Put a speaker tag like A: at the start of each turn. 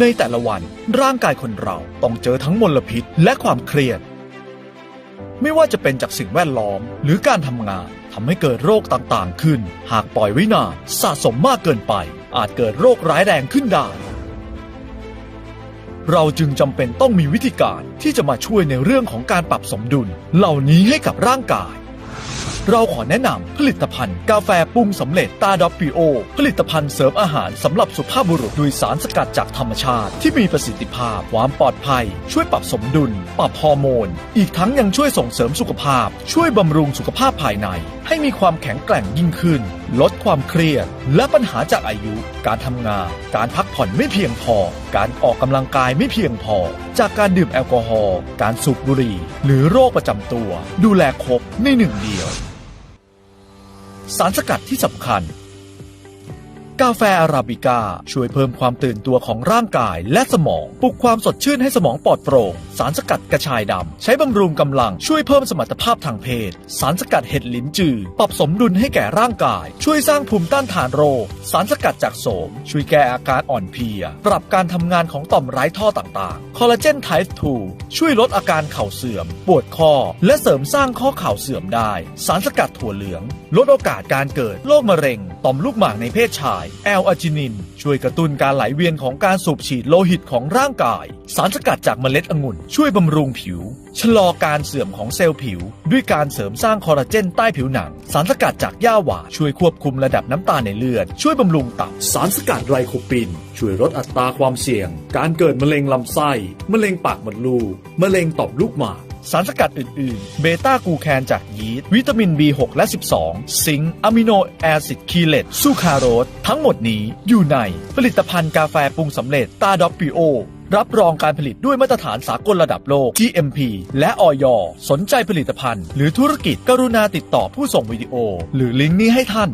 A: ในแต่ละวันร่างกายคนเราต้องเจอทั้งมลพิษและความเครียด ไม่ว่าจะเป็นจากสิ่งแวดล้อมหรือการทำงานทำให้เกิดโรคต่างๆขึ้น หากปล่อยไว้นานสะสมมากเกินไป อาจเกิดโรคร้ายแรงขึ้นได้ เราจึงจำเป็นต้องมีวิธีการที่จะมาช่วยในเรื่องของการปรับสมดุล เหล่านี้ให้กับร่างกาย เราขอแนะนำผลิตภัณฑ์กาแฟปรุงสำเร็จตาดอปปิโอ ผลิตภัณฑ์เสริมอาหารสำหรับสุภาพบุรุษด้วยสารสกัดจากธรรมชาติ ที่มีประสิทธิภาพความปลอดภัย ช่วยปรับสมดุล ปรับฮอร์โมน อีกทั้งยังช่วยส่งเสริมสุขภาพ ช่วยบำรุงสุขภาพภายใน ให้มีความแข็งแกร่งยิ่งขึ้น ลดความเครียด และปัญหาจากอายุ การทำงาน การพักผ่อนไม่เพียงพอ การออกกำลังกายไม่เพียงพอ จากการดื่มแอลกอฮอล์การสูบบุหรี่ หรือโรคประจำตัว ดูแลครบในหนึ่งเดียว สารสกัดที่สำคัญ กาแฟอาราบิก้าช่วยเพิ่มความตื่นตัวของร่างกายและสมอง ปลุกความสดชื่นให้สมองปลอดโปร่ง สารสกัดกระชายดำ ใช้บำรุงกำลังช่วยเพิ่มสมรรถภาพทางเพศ สารสกัดเห็ดลิ้นจือ ปรับสมดุลให้แก่ร่างกาย ช่วยสร้างภูมิต้านทานโรค สารสกัดจากโสม ช่วยแก้อาการอ่อนเพลีย ปรับการทำงานของต่อมไร้ท่อต่างๆ คอลลาเจนไทป์2ช่วยลดอาการเข่าเสื่อม ปวดข้อ และเสริมสร้างข้อเข่าเสื่อมได้ สารสกัดถั่วเหลือง ลดโอกาสการเกิดโรคมะเร็ง ต่อมลูกหมากในเพศชายแอลอาจินิน ช่วยกระตุ้นการไหลเวียนของการสูบฉีดโลหิตของร่างกาย สารสกัดจากเมล็ดองุ่น ช่วยบำรุงผิว ชะลอการเสื่อมของเซลล์ผิว ด้วยการเสริมสร้างคอลลาเจนใต้ผิวหนัง สารสกัดจากหญ้าหวานช่วยควบคุมระดับน้ำตาลในเลือด ช่วยบำรุงตับ สารสกัดไรโคปิน ช่วยลดอัตราความเสี่ยง การเกิดมะเร็งลำไส้ มะเร็งปากมดลูก มะเร็งต่อมลูกหมาก สารสกัดอื่น ๆ เบต้ากูแคนจากยีสต์วิตามิน B6 และ 12 ซิงค์อะมิโนแอซิดคีเลตซูคาโรสทั้งหมดนี้อยู่ในผลิตภัณฑ์กาแฟปรุงสำเร็จตาดอกปิโอรับรองการผลิตด้วยมาตรฐานสากลระดับโลก GMP และออยสนใจผลิตภัณฑ์ หรือธุรกิจกรุณาติดต่อผู้ส่งวิดีโอ หรือลิงก์นี้ให้ท่าน